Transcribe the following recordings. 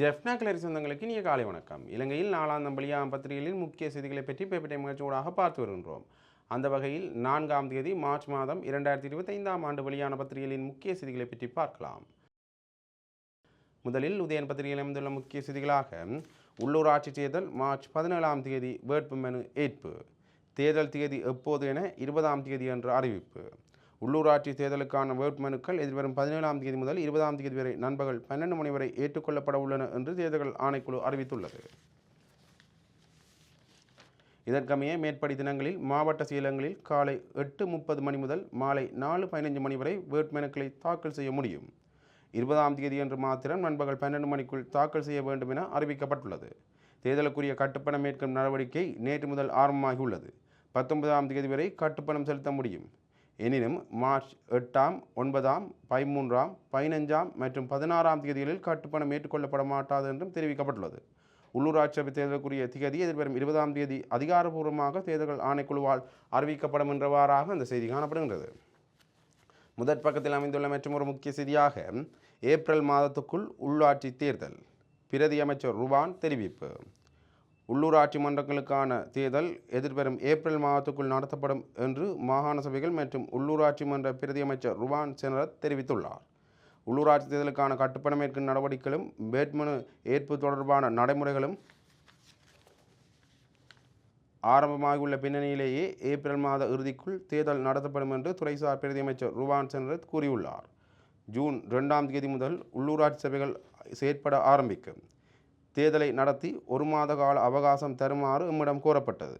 ஜெஃப்னா கிளரி சொந்தங்களுக்கு இனிய காலை வணக்கம். இலங்கையில் நாலாம் தம்பளியாம் பத்திரிகைகளில் முக்கிய செய்திகளை பற்றி பேப்பட்டை முயற்சியோடாக பார்த்து வருகின்றோம். அந்த வகையில் நான்காம் தேதி மார்ச் மாதம் இரண்டாயிரத்தி இருபத்தைந்தாம் ஆண்டு வெளியான பத்திரிகைகளின் முக்கிய செய்திகளை பற்றி பார்க்கலாம். முதலில் உதயன் பத்திரிகையில் அமைந்துள்ள முக்கிய செய்திகளாக உள்ளூராட்சி தேர்தல் மார்ச் பதினேழாம் தேதி வேட்புமனு ஏற்பு. தேர்தல் தேதி எப்போது என இருபதாம் தேதி என்று அறிவிப்பு. உள்ளூராட்சி தேர்தலுக்கான வேட்புமனுக்கள் எதிர்வரும் பதினேழாம் தேதி முதல் இருபதாம் தேதி வரை நண்பகல் பன்னெண்டு மணி வரை ஏற்றுக்கொள்ளப்பட உள்ளன என்று தேர்தல் ஆணைக்குழு அறிவித்துள்ளது. இதற்கமைய மேற்படி தினங்களில் மாவட்ட செயலகங்களில் காலை எட்டு முப்பது மணி முதல் மாலை நாலு பதினைஞ்சு மணி வரை வேட்புமனுக்களை தாக்கல் செய்ய முடியும். இருபதாம் தேதி என்று மாத்திரம் நண்பகல் பன்னெண்டு மணிக்குள் தாக்கல் செய்ய வேண்டும் என அறிவிக்கப்பட்டுள்ளது. தேர்தலுக்குரிய கட்டுப்பணம் மேற்கும் நடவடிக்கை நேற்று முதல் ஆரம்பமாகியுள்ளது. பத்தொன்பதாம் தேதி வரை கட்டுப்பணம் செலுத்த முடியும். எனினும் மார்ச் எட்டாம் ஒன்பதாம் பதிமூன்றாம் பதினஞ்சாம் மற்றும் பதினாறாம் தேதிகளில் கட்டுப்பணம் ஏற்றுக்கொள்ளப்பட மாட்டாது என்றும் தெரிவிக்கப்பட்டுள்ளது. உள்ளூராட்சி சபை தேர்தலுக்குரிய திகதி எதிர்வரும் இருபதாம் தேதி அதிகாரபூர்வமாக தேர்தல்கள் ஆணைக்குழுவால் அறிவிக்கப்படும் என்றவாறாக அந்த செய்தி காணப்படுகின்றது. முதற் பக்கத்தில் அமைந்துள்ள மற்றும் ஒரு முக்கிய செய்தியாக ஏப்ரல் மாதத்துக்குள் உள்ளாட்சி தேர்தல். பிரதி அமைச்சர் ருவான் தெரிவிப்பு. உள்ளூராட்சி மன்றங்களுக்கான தேர்தல் எதிர்வரும் ஏப்ரல் மாதத்துக்குள் நடத்தப்படும் என்று மாகாண சபைகள் மற்றும் உள்ளூராட்சி மன்ற பிரதியமைச்சர் ருவான் செனரத் தெரிவித்துள்ளார். உள்ளூராட்சி தேர்தலுக்கான கட்டுப்பணமேற்கும் நடவடிக்கைகளும் வேட்புமனு ஏற்பு தொடர்பான நடைமுறைகளும் ஆரம்பமாகியுள்ள பின்னணியிலேயே ஏப்ரல் மாத இறுதிக்குள் தேர்தல் நடத்தப்படும் என்று துறைசார் பிரதியமைச்சர் ருவான் செனரத் கூறியுள்ளார். ஜூன் ரெண்டாம் தேதி முதல் உள்ளூராட்சி சபைகள் செயற்பட ஆரம்பிக்கும். தேர்தலை நடத்தி ஒரு மாத கால அவகாசம் தருமாறு எம்மிடம் கோரப்பட்டது.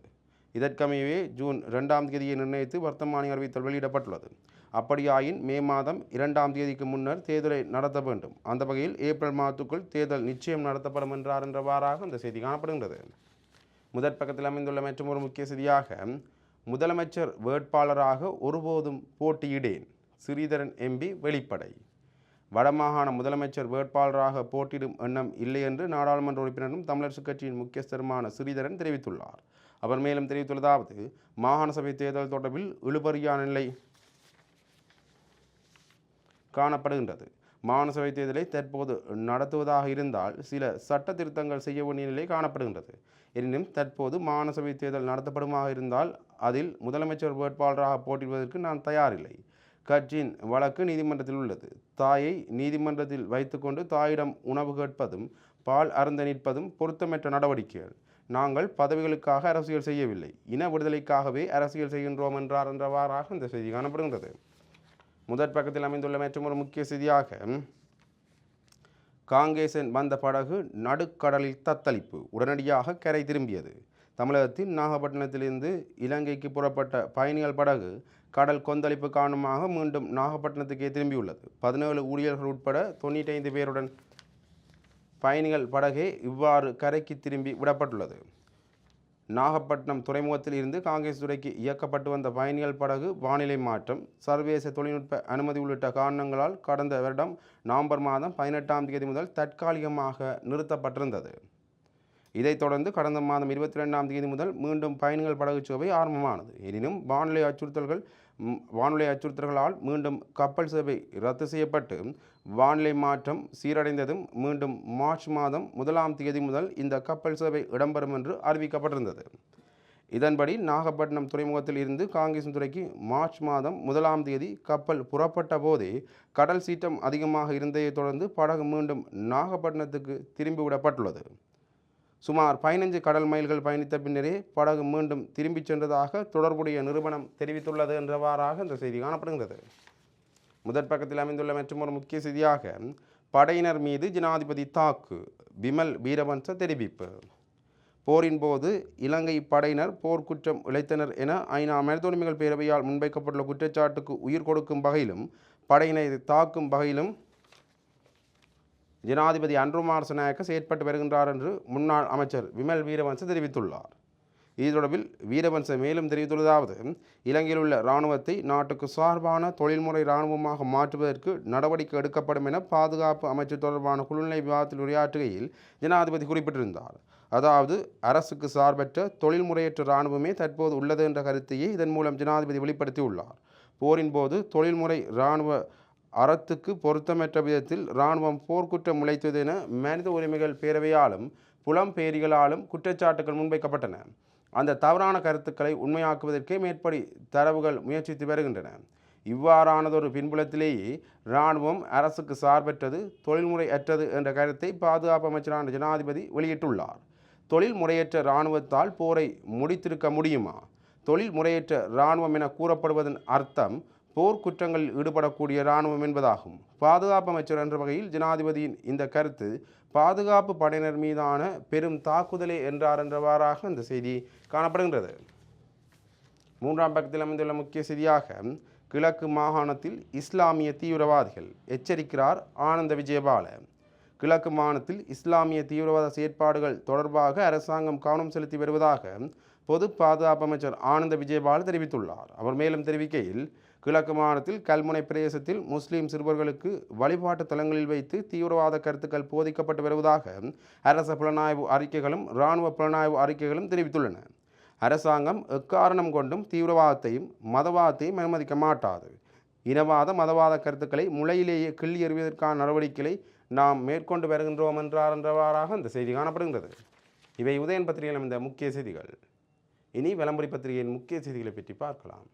இதற்கமையவே ஜூன் இரண்டாம் தேதியை நிர்ணயித்து வர்த்தமானி அறிவித்தல் வெளியிடப்பட்டுள்ளது. அப்படியாயின் மே மாதம் இரண்டாம் தேதிக்கு முன்னர் தேர்தலை நடத்த வேண்டும். அந்த வகையில் ஏப்ரல் மாதத்துக்குள் தேர்தல் நிச்சயம் நடத்தப்படும் என்றார் என்றவாறாக இந்த செய்தி காணப்படுகின்றது. முதற் பக்கத்தில் அமைந்துள்ள மற்றும் ஒரு முக்கிய செய்தியாக முதலமைச்சர் வேட்பாளராக ஒருபோதும் போட்டியிடேன். ஸ்ரீதரன் எம்பி வெளிப்படை. வடமாகாண முதலமைச்சர் வேட்பாளராக போட்டியிடும் எண்ணம் இல்லை என்று நாடாளுமன்ற உறுப்பினரும் தமிழரசுக் கட்சியின் முக்கியஸ்தருமான ஸ்ரீதரன் தெரிவித்துள்ளார். அவர் மேலும் தெரிவித்துள்ளதாவது மாகாண சபை தேர்தல் தொடர்பில் இழுபறியான நிலை காணப்படுகின்றது. மாகாண சபை தேர்தலை தற்போது நடத்துவதாக இருந்தால் சில சட்ட திருத்தங்கள் செய்ய வேண்டிய நிலை காணப்படுகின்றது. எனினும் தற்போது மாகாண சபை தேர்தல் நடத்தப்படுமாக இருந்தால் அதில் முதலமைச்சர் வேட்பாளராக போட்டியிடுவதற்கு நான் தயாரில்லை. கட்சியின் வழக்கு நீதிமன்றத்தில் உள்ளது. தாயை நீதிமன்றத்தில் வைத்துக்கொண்டு தாயிடம் உணவு கேட்பதும் பால் அருந்த நிற்பதும் பொருத்தமற்ற நடவடிக்கைகள். நாங்கள் பதவிகளுக்காக அரசியல் செய்யவில்லை. இன விடுதலைக்காகவே அரசியல் செய்கின்றோம் என்றார் என்றவாறாக இந்த செய்தி காணப்படுகின்றது. முதற் பக்கத்தில் அமைந்துள்ள மற்றும் ஒரு முக்கிய செய்தியாக காங்கேசன் வந்த படகு நடுக்கடலில் தத்தளிப்பு. உடனடியாக கரை திரும்பியது. தமிழகத்தின் நாகப்பட்டினத்திலிருந்து இலங்கைக்கு புறப்பட்ட பயணிகள் படகு கடல் கொந்தளிப்பு காரணமாக மீண்டும் நாகப்பட்டினத்துக்கே திரும்பியுள்ளது. பதினேழு ஊழியர்கள் உட்பட தொண்ணூற்றைந்து பேருடன் பயணிகள் படகே இவ்வாறு கரைக்கு திரும்பி விடப்பட்டுள்ளது. நாகப்பட்டினம் துறைமுகத்தில் இருந்து காங்கிரஸ் துறைக்கு இயக்கப்பட்டு வந்த பயணிகள் படகு வானிலை மாற்றம் சர்வதேச தொழில்நுட்ப அனுமதி உள்ளிட்ட காரணங்களால் கடந்த வருடம் நவம்பர் மாதம் பதினெட்டாம் தேதி முதல் தற்காலிகமாக நிறுத்தப்பட்டிருந்தது. இதைத் தொடர்ந்து கடந்த மாதம் இருபத்தி ரெண்டாம் தேதி முதல் மீண்டும் பயணிகள் படகு சேவை ஆரம்பமானது. எனினும் வானிலை அச்சுறுத்தல்கள் வானிலை அச்சுறுத்தல்களால் மீண்டும் கப்பல் சேவை ரத்து செய்யப்பட்டு வானிலை மாற்றம் சீரடைந்ததும் மீண்டும் மார்ச் மாதம் முதலாம் தேதி முதல் இந்த கப்பல் சேவை இடம்பெறும் என்று அறிவிக்கப்பட்டிருந்தது. இதன்படி நாகப்பட்டினம் துறைமுகத்தில் இருந்து காங்கேசன் துறைக்கு மார்ச் மாதம் முதலாம் தேதி கப்பல் புறப்பட்ட போதே கடல் சீற்றம் அதிகமாக இருந்ததைத் தொடர்ந்து படகு மீண்டும் நாகப்பட்டினத்துக்கு திரும்பிவிடப்பட்டுள்ளது சுமார் பதினஞ்சு கடல் மைல்கள் பயணித்த பின்னரே படகு மீண்டும் திரும்பிச் சென்றதாக தொடர்புடைய நிறுவனம் தெரிவித்துள்ளது என்றவாறாக இந்த செய்தி காணப்படுகிறது முதற் பக்கத்தில் அமைந்துள்ள மற்றும் ஒரு முக்கிய செய்தியாக படையினர் மீது ஜனாதிபதி தாக்கு விமல் வீரவன்ச தெரிவிப்பு. போரின் போது இலங்கை படையினர் போர்க்குற்றம் இழைத்தனர் என ஐநா மனித பேரவையால் முன்வைக்கப்பட்டுள்ள குற்றச்சாட்டுக்கு உயிர் கொடுக்கும் வகையிலும் படையினரை தாக்கும் வகையிலும் ஜனாதிபதி அன்ருமார் சனாயக்க செயற்பட்டு வருகின்றார் என்று முன்னாள் அமைச்சர் விமல் வீரவன்ச தெரிவித்துள்ளார். இது தொடர்பில் வீரவன்ச மேலும் தெரிவித்துள்ளதாவது இலங்கையில் உள்ள இராணுவத்தை நாட்டுக்கு சார்பான தொழில்முறை இராணுவமாக மாற்றுவதற்கு நடவடிக்கை எடுக்கப்படும் என பாதுகாப்பு அமைச்சர் தொடர்பான குழுநிலை விவாதத்தில் உரையாற்றுகையில் ஜனாதிபதி குறிப்பிட்டிருந்தார். அதாவது அரசுக்கு சார்பற்ற தொழில்முறையற்ற இராணுவமே தற்போது உள்ளது என்ற கருத்தையே இதன் மூலம் ஜனாதிபதி வெளிப்படுத்தியுள்ளார். போரின் போது தொழில்முறை இராணுவ அறத்துக்கு பொருத்தமற்ற விதத்தில் இராணுவம் போர்க்குற்றம் முளைத்தது என மனித உரிமைகள் பேரவையாலும் புலம்பெயரிகளாலும் குற்றச்சாட்டுகள் முன்வைக்கப்பட்டன. அந்த தவறான கருத்துக்களை உண்மையாக்குவதற்கே மேற்படி தரவுகள் முயற்சித்து வருகின்றன. இவ்வாறானதொரு பின்புலத்திலேயே இராணுவம் அரசுக்கு சார்பற்றது தொழில்முறை அற்றது என்ற கருத்தை பாதுகாப்பு அமைச்சரான ஜனாதிபதி வெளியிட்டுள்ளார். தொழில் முறையற்ற இராணுவத்தால் போரை முடித்திருக்க முடியுமா? தொழில் முறையற்ற இராணுவம் என கூறப்படுவதன் அர்த்தம் போர்க்குற்றங்களில் ஈடுபடக்கூடிய இராணுவம் என்பதாகும். பாதுகாப்பு அமைச்சர் என்ற வகையில் ஜனாதிபதியின் இந்த கருத்து பாதுகாப்பு படையினர் மீதான பெரும் தாக்குதலே என்றார் என்றவாறாக இந்த செய்தி காணப்படுகின்றது. மூன்றாம் பக்கத்தில் அமைந்துள்ள முக்கிய செய்தியாக கிழக்கு மாகாணத்தில் இஸ்லாமிய தீவிரவாதிகள் எச்சரிக்கிறார் ஆனந்த விஜயபால கிழக்கு மாகாணத்தில் இஸ்லாமிய தீவிரவாத செயற்பாடுகள் தொடர்பாக அரசாங்கம் கவனம் செலுத்தி வருவதாக பொது பாதுகாப்பு அமைச்சர் ஆனந்த விஜயபால தெரிவித்துள்ளார். அவர் மேலும் தெரிவிக்கையில் கிழக்கு மாகாணத்தில் கல்முனை பிரதேசத்தில் முஸ்லீம் சிறுவர்களுக்கு வழிபாட்டு தலங்களில் வைத்து தீவிரவாத கருத்துக்கள் போதிக்கப்பட்டு வருவதாக அரச புலனாய்வு அறிக்கைகளும் இராணுவ புலனாய்வு அறிக்கைகளும் தெரிவித்துள்ளன. அரசாங்கம் எக்காரணம் கொண்டும் தீவிரவாதத்தையும் மதவாதத்தையும் அனுமதிக்க மாட்டாது. இனவாத மதவாத கருத்துக்களை முளையிலேயே கிள்ளி எறிவதற்கான நடவடிக்கைகளை நாம் மேற்கொண்டு வருகின்றோம் என்றார் என்றவாறாக இந்த செய்தி காணப்படுகின்றது. இவை உதயன் பத்திரிகையில் இந்த முக்கிய செய்திகள். இனி விளம்பரி பத்திரிகையின் முக்கிய செய்திகளை பற்றி பார்க்கலாம்.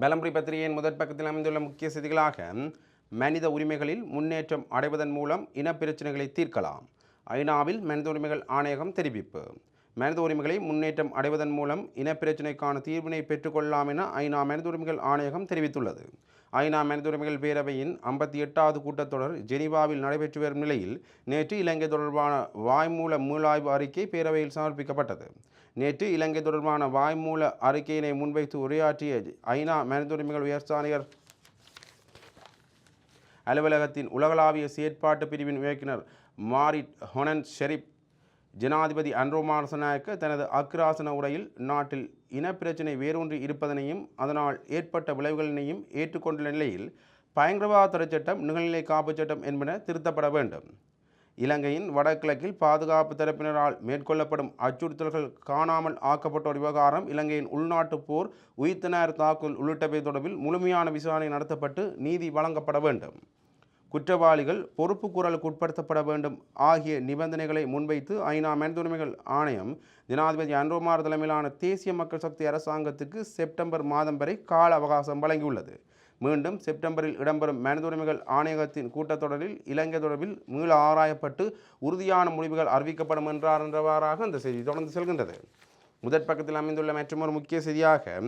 பெலம்புரி பத்திரிகையின் முதற் பக்கத்தில் அமைந்துள்ள முக்கிய செய்திகளாக மனித உரிமைகளில் முன்னேற்றம் அடைவதன் மூலம் இனப்பிரச்சனைகளை தீர்க்கலாம். ஐநாவில் மனித உரிமைகள் ஆணையகம் தெரிவிப்பு. மனித உரிமைகளை முன்னேற்றம் அடைவதன் மூலம் இனப்பிரச்சினைக்கான தீர்வினை பெற்றுக்கொள்ளலாம் என ஐநா மனித உரிமைகள் ஆணையகம் தெரிவித்துள்ளது. ஐநா மனித உரிமைகள் பேரவையின் ஐம்பத்தி எட்டாவது கூட்டத்தொடர் ஜெனீவாவில் நடைபெற்று வரும் நிலையில் நேற்று இலங்கை தொடர்பான வாய்மூல மூலாய்வு அறிக்கை பேரவையில் சமர்ப்பிக்கப்பட்டது. நேற்று இலங்கை தொடர்பான வாய்மூல அறிக்கையினை முன்வைத்து உரையாற்றிய ஐநா மனிதுரிமைகள் உயர்ஸ்தானிகர் அலுவலகத்தின் உலகளாவிய செயற்பாட்டு பிரிவின் இயக்குனர் மாரிட் ஹொனன் ஷெரீப் ஜனாதிபதி அன்ரோமாரசநாயக்க தனது அக்ராசன உரையில் நாட்டில் இனப்பிரச்சினை வேரூன்றி இருப்பதனையும் அதனால் ஏற்பட்ட விளைவுகளினையும் ஏற்றுக்கொண்டுள்ள நிலையில் பயங்கரவாத தடைச் சட்டம் நிகழ்நிலை காப்புச் சட்டம் என்பன திருத்தப்பட வேண்டும். இலங்கையின் வடகிழக்கில் பாதுகாப்பு தரப்பினரால் மேற்கொள்ளப்படும் அச்சுறுத்தல்கள் காணாமல் ஆக்கப்பட்டோர் விவகாரம் இலங்கையின் உள்நாட்டு போர் உயிர்த்தனர் தாக்குதல் உள்ளிட்டவை தொடர்பில் முழுமையான விசாரணை நடத்தப்பட்டு நீதி வழங்கப்பட வேண்டும். குற்றவாளிகள் பொறுப்பு குரலுக்கு உட்படுத்தப்பட வேண்டும் ஆகிய நிபந்தனைகளை முன்வைத்து ஐநா மனிதுரிமைகள் ஆணையம் ஜனாதிபதி அன்ரோமார் தலைமையிலான தேசிய மக்கள் சக்தி அரசாங்கத்துக்கு செப்டம்பர் மாதம் வரை கால அவகாசம் வழங்கியுள்ளது. மீண்டும் செப்டம்பரில் இடம்பெறும் மனிதுரிமைகள் ஆணையகத்தின் கூட்டத்தொடரில் இலங்கை தொடர்பில் மீள ஆராயப்பட்டு உறுதியான முடிவுகள் அறிவிக்கப்படும் என்றார் என்றவாறாக அந்த செய்தி தொடர்ந்து செல்கின்றது. முதற் பக்கத்தில் அமைந்துள்ள மற்றொரு முக்கிய செய்தியாக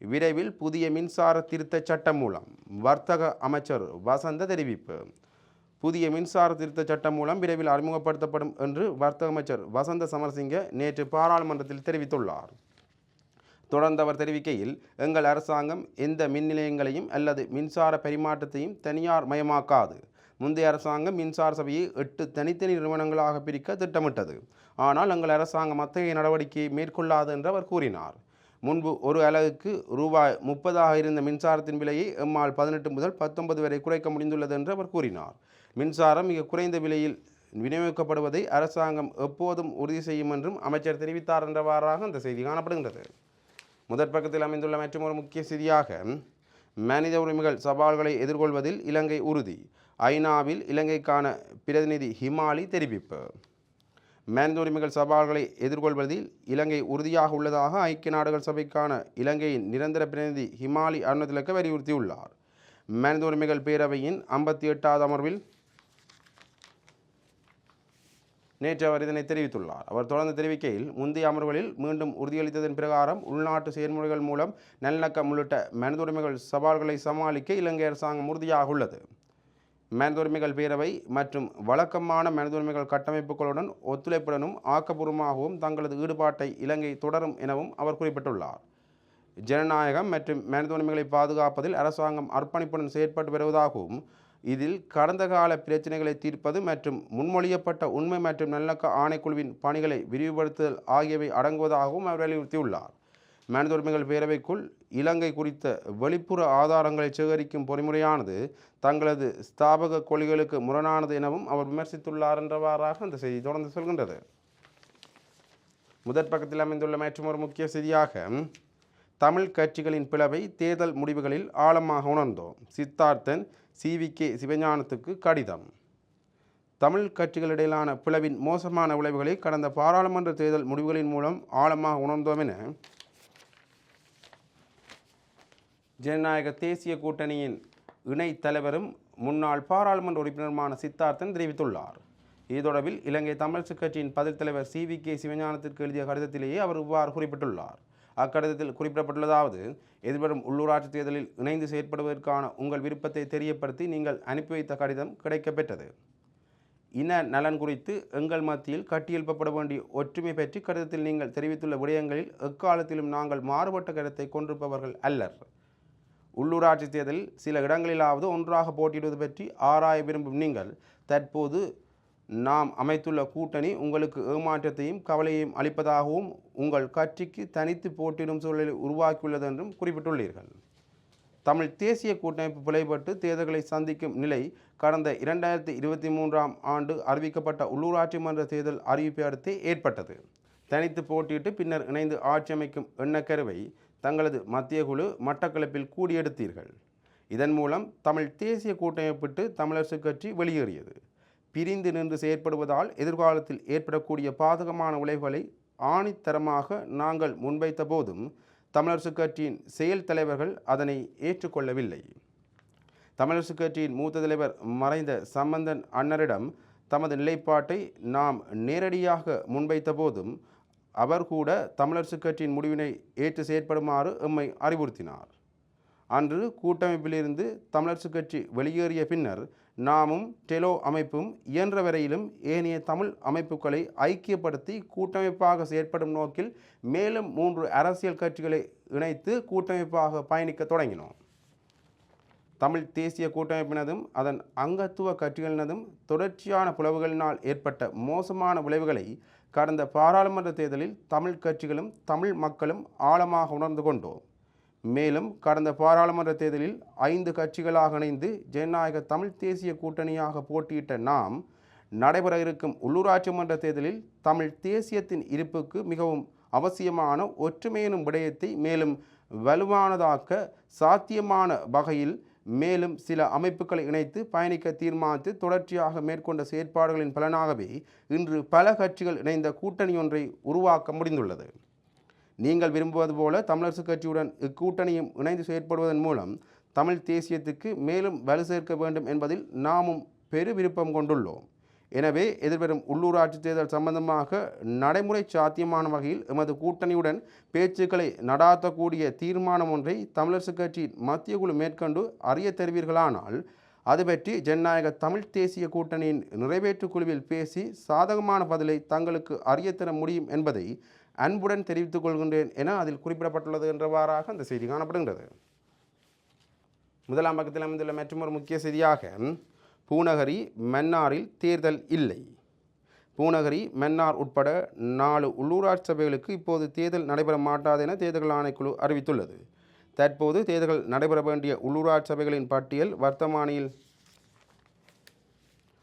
விரைவில் புதிய மின்சார திருத்த சட்டம் மூலம் வர்த்தக அமைச்சர் வசந்த தெரிவிப்பு. புதிய மின்சார திருத்த சட்டம் மூலம் விரைவில் அறிமுகப்படுத்தப்படும் என்று வர்த்தக அமைச்சர் வசந்த சமரசிங்க நேற்று பாராளுமன்றத்தில் தெரிவித்துள்ளார். தொடர்ந்து அவர் தெரிவிக்கையில் எங்கள் அரசாங்கம் எந்த மின் நிலையங்களையும் அல்லது மின்சார பரிமாற்றத்தையும் தனியார் மயமாக்காது. முந்தைய அரசாங்கம் மின்சார சபையை எட்டு தனித்தனி நிறுவனங்களாக பிரிக்க திட்டமிட்டது. ஆனால் எங்கள் அரசாங்கம் அத்தகைய நடவடிக்கையை மேற்கொள்ளாது என்று அவர் கூறினார். முன்பு ஒரு அலகுக்கு ரூபாய் முப்பதாக இருந்த மின்சாரத்தின் விலையை எம்மால் பதினெட்டு முதல் பத்தொன்பது வரை குறைக்க முடிந்துள்ளது என்று அவர் கூறினார். மின்சாரம் மிக குறைந்த விலையில் விநியோகிக்கப்படுவதை அரசாங்கம் எப்போதும் உறுதி செய்யும் என்றும் அமைச்சர் தெரிவித்தார் என்றவாறாக அந்த செய்தி காணப்படுகின்றது. முதற் பக்கத்தில் அமைந்துள்ள மற்றொரு முக்கிய செய்தியாக மனித உரிமைகள் சவால்களை எதிர்கொள்வதில் இலங்கை உறுதி. ஐநாவில் இலங்கைக்கான பிரதிநிதி ஹிமாலி தெரிவிப்பு. மனித உரிமைகள் சவால்களை எதிர்கொள்வதில் இலங்கை உறுதியாக உள்ளதாக ஐக்கிய நாடுகள் சபைக்கான இலங்கையின் நிரந்தர பிரதிநிதி ஹிமாலி அருணதிலக்க வலியுறுத்தியுள்ளார். மனித உரிமைகள் பேரவையின் ஐம்பத்தி எட்டாவது அமர்வில் நேற்று அவர் இதனை தெரிவித்துள்ளார். அவர் தொடர்ந்து தெரிவிக்கையில் முந்தைய அமர்வுகளில் மீண்டும் உறுதியளித்ததன் பிரகாரம் உள்நாட்டு செயல்முறைகள் மூலம் நல்லிணக்கம் உள்ளிட்ட மனதுரிமைகள் சவால்களை சமாளிக்க இலங்கை அரசாங்கம் உறுதியாக உள்ளது. மனிதுரிமைகள் பேரவை மற்றும் வழக்கமான மனிதுரிமைகள் கட்டமைப்புகளுடன் ஒத்துழைப்புடனும் ஆக்கப்பூர்வமாகவும் தங்களது ஈடுபாட்டை இலங்கை தொடரும் எனவும் அவர் குறிப்பிட்டுள்ளார். ஜனநாயகம் மற்றும் மனித உரிமைகளை பாதுகாப்பதில் அரசாங்கம் அர்ப்பணிப்புடன் செயற்பட்டு வருவதாகவும் இதில் கடந்த கால பிரச்சனைகளை தீர்ப்பது மற்றும் முன்மொழியப்பட்ட உண்மை மற்றும் நல்லக்க ஆணைக்குழுவின் பணிகளை விரிவுபடுத்துதல் ஆகியவை அடங்குவதாகவும் அவர் வலியுறுத்தியுள்ளார். மனித உரிமைகள் பேரவைக்குள் இலங்கை குறித்த வெளிப்புற ஆதாரங்களை சேகரிக்கும் பொறிமுறையானது தங்களது ஸ்தாபக கொள்கைகளுக்கு முரணானது எனவும் அவர் விமர்சித்துள்ளார் என்றவாறாக அந்த செய்தி தொடர்ந்து சொல்கின்றது. முதற் பக்கத்தில் அமைந்துள்ள ஒரு முக்கிய செய்தியாக தமிழ் கட்சிகளின் பிளவை தேர்தல் முடிவுகளில் ஆழமாக உணர்ந்தோம். சித்தார்த்தன் சிவிகே சிவஞானத்துக்கு கடிதம். தமிழ் கட்சிகளிடையிலான பிளவின் மோசமான விளைவுகளை கடந்த பாராளுமன்ற தேர்தல் முடிவுகளின் மூலம் ஆழமாக உணர்ந்தோம் என ஜனநாயக தேசிய கூட்டணியின் இணைத் தலைவரும் முன்னாள் பாராளுமன்ற உறுப்பினருமான சித்தார்த்தன் தெரிவித்துள்ளார். இது தொடர்பில் இலங்கை தமிழ்ச்சி கட்சியின் பதில் தலைவர் சி. வி. கே. சிவஞானத்திற்கு எழுதிய கடிதத்திலேயே அவர் இவ்வாறு குறிப்பிட்டுள்ளார். அக்கடிதத்தில் குறிப்பிடப்பட்டுள்ளதாவது எதிர்வரும் உள்ளூராட்சி தேர்தலில் இணைந்து செயற்படுவதற்கான உங்கள் விருப்பத்தை தெரியப்படுத்தி நீங்கள் அனுப்பி வைத்த கடிதம் கிடைக்கப்பெற்றது. இன நலன் குறித்து எங்கள் மத்தியில் கட்டியெழுப்பப்பட வேண்டிய ஒற்றுமை பற்றி கடிதத்தில் நீங்கள் தெரிவித்துள்ள விடயங்களில் எக்காலத்திலும் நாங்கள் மாறுபட்ட கருத்தை கொண்டிருப்பவர்கள் அல்லர். உள்ளூராட்சி தேர்தலில் சில இடங்களிலாவது ஒன்றாக போட்டியிடுவது பற்றி ஆராய விரும்பும் நீங்கள் தற்போது நாம் அமைத்துள்ள கூட்டணி உங்களுக்கு ஏமாற்றத்தையும் கவலையையும் அளிப்பதாகவும் உங்கள் கட்சிக்கு தனித்து போட்டியிடும் சூழலை உருவாக்கியுள்ளது என்றும் குறிப்பிட்டுள்ளீர்கள். தமிழ் தேசிய கூட்டமைப்பு பிழைப்பட்டு தேர்தல்களை சந்திக்கும் நிலை கடந்த இரண்டாயிரத்தி இருபத்தி மூன்றாம் ஆண்டு அறிவிக்கப்பட்ட உள்ளூராட்சி மன்ற தேர்தல் அறிவிப்பை அடுத்தே ஏற்பட்டது. தனித்து போட்டியிட்டு பின்னர் இணைந்து ஆட்சி அமைக்கும் எண்ணக்கருவை தங்களது மத்திய குழு மட்டக்களப்பில் கூடியெடுத்தீர்கள். இதன் மூலம் தமிழ் தேசிய கூட்டமைப்பிட்டு தமிழரசுக் கட்சி வெளியேறியது. பிரிந்து நின்று செயற்படுவதால் எதிர்காலத்தில் ஏற்படக்கூடிய பாதகமான விளைவுகளை ஆணித்தரமாக நாங்கள் முன்வைத்த போதும் தமிழரசு கட்சியின் செயல் தலைவர்கள் அதனை ஏற்றுக்கொள்ளவில்லை. தமிழரசு கட்சியின் மூத்த தலைவர் மறைந்த சம்பந்தன் அன்னரிடம் தமது நிலைப்பாட்டை நாம் நேரடியாக முன்வைத்த போதும் அவர் கூட தமிழரசு கட்சியின் முடிவினை ஏற்று செயற்படுமாறு எம்மை அறிவுறுத்தினார். அன்று கூட்டமைப்பிலிருந்து தமிழரசு கட்சி வெளியேறிய பின்னர் நாமும் டெலோ அமைப்பும் இயன்ற வரையிலும் ஏனைய தமிழ் அமைப்புகளை ஐக்கியப்படுத்தி கூட்டமைப்பாக செயற்படும் நோக்கில் மேலும் மூன்று அரசியல் கட்சிகளை இணைத்து கூட்டமைப்பாக பயணிக்க தொடங்கினோம். தமிழ் தேசிய கூட்டமைப்பினதும் அதன் அங்கத்துவ கட்சிகளினதும் தொடர்ச்சியான புலவுகளினால் ஏற்பட்ட மோசமான விளைவுகளை கடந்த பாராளுமன்ற தேர்தலில் தமிழ் கட்சிகளும் தமிழ் மக்களும் ஆழமாக உணர்ந்து கொண்டோம். மேலும் கடந்த பாராளுமன்ற தேர்தலில் ஐந்து கட்சிகளாக இணைந்து ஜனநாயக தமிழ் தேசிய கூட்டணியாக போட்டியிட்ட நாம் நடைபெற இருக்கும் உள்ளூராட்சி மன்ற தேர்தலில் தமிழ் தேசியத்தின் இருப்புக்கு மிகவும் அவசியமான ஒற்றுமையினும் விடயத்தை மேலும் வலுவானதாக்க சாத்தியமான வகையில் மேலும் சில அமைப்புகளை இணைத்து பயணிக்க தீர்மானித்து தொடர்ச்சியாக மேற்கொண்ட செயற்பாடுகளின் பலனாகவே இன்று பல கட்சிகள் இணைந்த கூட்டணி ஒன்றை உருவாக்க முடிந்துள்ளது. நீங்கள் விரும்புவது போல தமிழரசு கட்சியுடன் இக்கூட்டணியும் இணைந்து செயற்படுவதன் மூலம் தமிழ் தேசியத்துக்கு மேலும் வலு சேர்க்க வேண்டும் என்பதில் நாமும் பெரு விருப்பம் கொண்டுள்ளோம். எனவே எதிர்வரும் உள்ளூராட்சி தேர்தல் சம்பந்தமாக நடைமுறை சாத்தியமான வகையில் எமது கூட்டணியுடன் பேச்சுக்களை நடாத்தக்கூடிய தீர்மானம் ஒன்றை தமிழரசு கட்சியின் மத்திய குழு மேற்கொண்டு அறிய தெரிவீர்களானால் அது பற்றி ஜனநாயக தமிழ் தேசிய கூட்டணியின் நிறைவேற்று குழுவில் பேசி சாதகமான பதிலை தங்களுக்கு அறியத்தர முடியும் என்பதை அன்புடன் தெரிவித்துக் கொள்கின்றேன் என அதில் குறிப்பிடப்பட்டுள்ளது என்றவாறாக அந்த செய்தி காணப்படுகின்றது. முதலாம் பக்கத்தில் அமைந்துள்ள மற்றொரு முக்கிய செய்தியாக பூநகரி மன்னாரில் தேர்தல் இல்லை. பூநகரி மன்னார் உட்பட நாலு உள்ளூராட்சி சபைகளுக்கு இப்போது தேர்தல் நடைபெற மாட்டாது என தேர்தல் ஆணைக்குழு அறிவித்துள்ளது. தற்போது தேர்தல்கள் நடைபெற வேண்டிய உள்ளூராட்சி சபைகளின் பட்டியல் வர்த்தமானியில்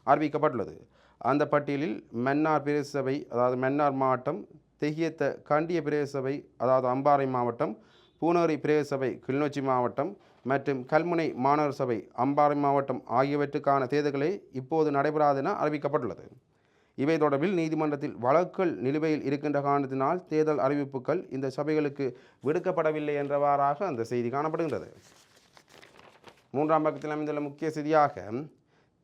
அறிவிக்கப்பட்டுள்ளது. அந்த பட்டியலில் மன்னார் பிரதேச சபை அதாவது மன்னார் மாவட்டம் தெஹியத்த கண்டிய பிரதேசபை அதாவது அம்பாறை மாவட்டம் பூனோரி பிரதேசபை கிளிநொச்சி மாவட்டம் மற்றும் கல்முனை மாநகர சபை அம்பாறை மாவட்டம் ஆகியவற்றுக்கான தேர்தல்களை இப்போது நடைபெறாது என அறிவிக்கப்பட்டுள்ளது. இவை தொடர்பில் நீதிமன்றத்தில் வழக்குகள் நிலுவையில் இருக்கின்ற காரணத்தினால் தேர்தல் அறிவிப்புகள் இந்த சபைகளுக்கு விடுக்கப்படவில்லை என்றவாறாக அந்த செய்தி காணப்படுகின்றது. மூன்றாம் பக்கத்தில் அமைந்துள்ள முக்கிய செய்தியாக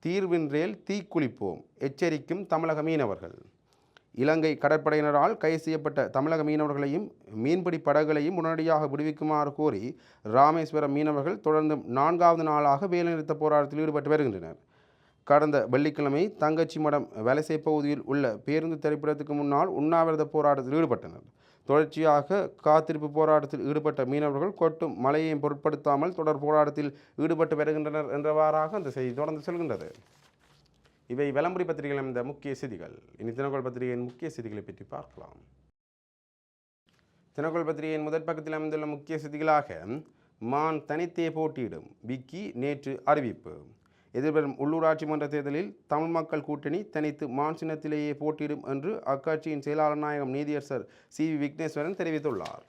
தீர்வின்றேல் தீக்குளிப்போம் எச்சரிக்கும் தமிழக மீனவர்கள். இலங்கை கடற்படையினரால் கைது செய்யப்பட்ட தமிழக மீனவர்களையும் மீன்பிடி படகுகளையும் உடனடியாக விடுவிக்குமாறு கோரி ராமேஸ்வரம் மீனவர்கள் தொடர்ந்து நான்காவது நாளாக வேலைநிறுத்த போராட்டத்தில் ஈடுபட்டு வருகின்றனர். கடந்த வெள்ளிக்கிழமை தங்கச்சி மடம் வலசை பகுதியில் உள்ள பேருந்து திரைப்படத்துக்கு முன்னால் உண்ணாவிரத போராட்டத்தில் ஈடுபட்டனர். தொடர்ச்சியாக காத்திருப்பு போராட்டத்தில் ஈடுபட்ட மீனவர்கள் கொட்டும் மழையையும் பொருட்படுத்தாமல் தொடர் போராட்டத்தில் ஈடுபட்டு வருகின்றனர் என்றவாறாக அந்த செய்தி தொடர்ந்து செல்கின்றது. இவை விளம்பரி பத்திரிகைகள் அமைந்த முக்கிய செய்திகள். இனி தினகோள் பத்திரிகையின் முக்கிய செய்திகளை பற்றி பார்க்கலாம். தினகோள் பத்திரிகையின் முதற் பக்கத்தில் அமைந்துள்ள முக்கிய செய்திகளாக மான் தனித்தே போட்டியிடும் விக்கி நேற்று அறிவிப்பு. எதிர்வரும் உள்ளூராட்சி மன்ற தேர்தலில் தமிழ் மக்கள் கூட்டணி தனித்து மான் சின்னத்திலேயே போட்டியிடும் என்று அக்கட்சியின் செயலாளர் நாயகம் நீதியரசர் சி வி விக்னேஸ்வரன் தெரிவித்துள்ளார்.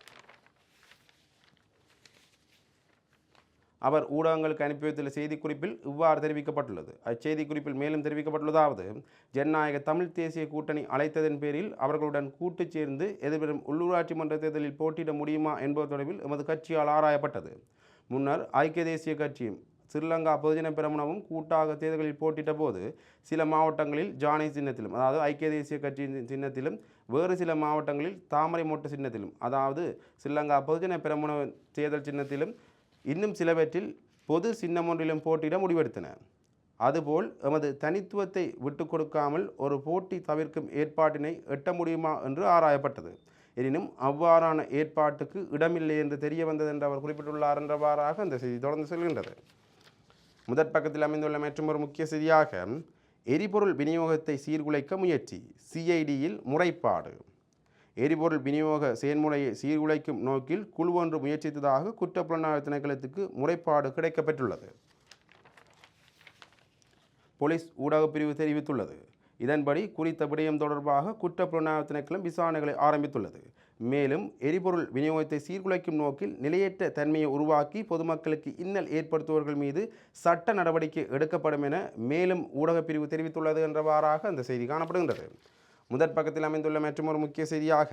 அவர் ஊடகங்களுக்கு அனுப்பி வைத்துள்ள செய்திக்குறிப்பில் இவ்வாறு தெரிவிக்கப்பட்டுள்ளது. அச்செய்திக்குறிப்பில் மேலும் தெரிவிக்கப்பட்டுள்ளதாவது ஜனநாயக தமிழ் தேசிய கூட்டணி அழைத்ததன் பேரில் அவர்களுடன் கூட்டு சேர்ந்து எதிர்வரும் உள்ளூராட்சி மன்ற தேர்தலில் போட்டியிட முடியுமா என்பது தொடர்பில் எமது கட்சியால் ஆராயப்பட்டது. முன்னர் ஐக்கிய தேசிய கட்சியும் ஸ்ரீலங்கா பொதுஜன பெரமுனவும் கூட்டாக தேர்தலில் போட்டியிட்ட போது சில மாவட்டங்களில் ஜானி சின்னத்திலும் அதாவது ஐக்கிய தேசிய கட்சியின் சின்னத்திலும் வேறு சில மாவட்டங்களில் தாமரை மொட்டை சின்னத்திலும் அதாவது ஸ்ரீலங்கா பொதுஜன பெரமுன தேர்தல் சின்னத்திலும் இன்னும் சிலவற்றில் பொது சின்னம் ஒன்றிலும் போட்டியிட முடிவெடுத்தன. அதுபோல் எமது தனித்துவத்தை விட்டு கொடுக்காமல் ஒரு போட்டி தவிர்க்கும் ஏற்பாட்டினை எட்ட முடியுமா என்று ஆராயப்பட்டது. எனினும் அவ்வாறான ஏற்பாட்டுக்கு இடமில்லை என்று தெரிய வந்தது என்று அவர் குறிப்பிட்டுள்ளார் என்றவாறாக அந்த செய்தி தொடர்ந்து செல்கின்றது. முதற் பக்கத்தில் அமைந்துள்ள மற்றும் ஒரு முக்கிய செய்தியாக எரிபொருள் விநியோகத்தை சீர்குலைக்க முயற்சி சிஐடியில் முறைப்பாடு. எரிபொருள் விநியோக செயல்முறையை சீர்குலைக்கும் நோக்கில் குழு ஒன்று முயற்சித்ததாக குற்றப்புலனாய்வு திணைக்களத்துக்கு முறைப்பாடு கிடைக்கப்பெற்றுள்ளது. போலீஸ் ஊடகப் பிரிவு தெரிவித்துள்ளது. இதன்படி குறித்த விடயம் தொடர்பாக குற்றப்புலனாய்வு திணைக்களம் விசாரணைகளை ஆரம்பித்துள்ளது. மேலும் எரிபொருள் விநியோகத்தை சீர்குலைக்கும் நோக்கில் நிலையற்ற தன்மையை உருவாக்கி பொதுமக்களுக்கு இன்னல் ஏற்படுத்துபவர்கள் மீது சட்ட நடவடிக்கை எடுக்கப்படும் என மேலும் ஊடகப் பிரிவு தெரிவித்துள்ளது என்றவாறாக அந்த செய்தி காணப்படுகின்றது. முதற் பக்கத்தில் அமைந்துள்ள மற்றொரு முக்கிய செய்தியாக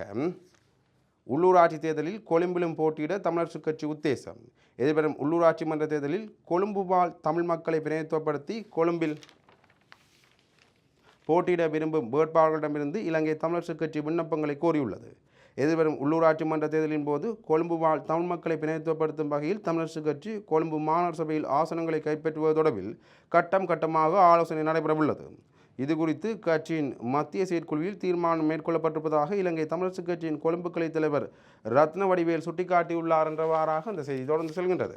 உள்ளூராட்சி தேர்தலில் கொழும்பிலும் போட்டியிட தமிழரசு கட்சி உத்தேசம். எதிர்வரும் உள்ளூராட்சி மன்ற தேர்தலில் கொழும்பு வாழ் தமிழ் மக்களை பிரதிநிதித்துவப்படுத்தி கொழும்பில் போட்டியிட விரும்பும் வேட்பாளர்களிடமிருந்து இலங்கை தமிழரசு கட்சி விண்ணப்பங்களை கோரியுள்ளது. எதிர்வரும் உள்ளூராட்சி மன்ற தேர்தலின் போது கொழும்பு வாழ் தமிழ் மக்களை பிரதிநிதித்துவப்படுத்தும் வகையில் தமிழரசு கட்சி கொழும்பு மாநகர சபையில் ஆசனங்களை கைப்பற்றுவது தொடர்பில் கட்டம் கட்டமாக ஆலோசனை நடைபெறவுள்ளது. இது குறித்து கட்சியின் மத்திய செயற்குழுவில் தீர்மானம் மேற்கொள்ளப்பட்டிருப்பதாக இலங்கை தமிழரசு கட்சியின் கொழும்பு கிளை தலைவர் ரத்ன வடிவேல் சுட்டிக்காட்டியுள்ளார் என்றவாறாக அந்த செய்தி தொடர்ந்து செல்கின்றது.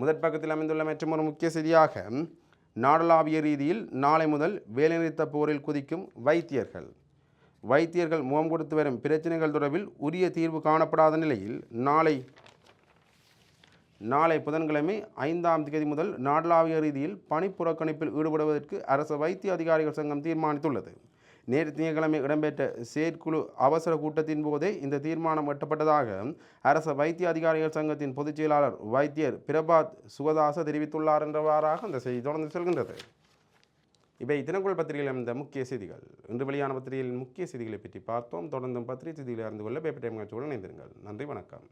முதற் பக்கத்தில் அமைந்துள்ள மற்றும் ஒரு முக்கிய செய்தியாக நாடளாவிய ரீதியில் நாளை முதல் வேலைநிறுத்த போரில் குதிக்கும் வைத்தியர்கள். வைத்தியர்கள் முகம் கொடுத்து வரும் பிரச்சனைகள் தொடர்பில் உரிய தீர்வு காணப்படாத நிலையில் நாளை நாளை புதன்கிழமை ஐந்தாம் தேதி முதல் நாடளாவிய ரீதியில் பணி புறக்கணிப்பில் ஈடுபடுவதற்கு அரசு வைத்திய அதிகாரிகள் சங்கம் தீர்மானித்துள்ளது. நேற்று திங்கட்கிழமை இடம்பெற்ற செயற்குழு அவசர கூட்டத்தின் போதே இந்த தீர்மானம் எட்டப்பட்டதாக அரச வைத்திய அதிகாரிகள் சங்கத்தின் பொதுச் செயலாளர் வைத்தியர் பிரபாத் சுகதாச தெரிவித்துள்ளார் என்றவாறாக அந்த செய்தி தொடர்ந்து செல்கின்றது. இவை தினக்குள் பத்திரிகையில் அமைந்த முக்கிய செய்திகள். இன்று வெளியான பத்திரிகையில் முக்கிய செய்திகளை பற்றி பார்த்தோம். தொடர்ந்தும் பத்திரிகை செய்திகளை அறிந்து கொள்ள பேப்பர் டைம் காட்சியுடன் இணைந்திருங்கள். நன்றி வணக்கம்.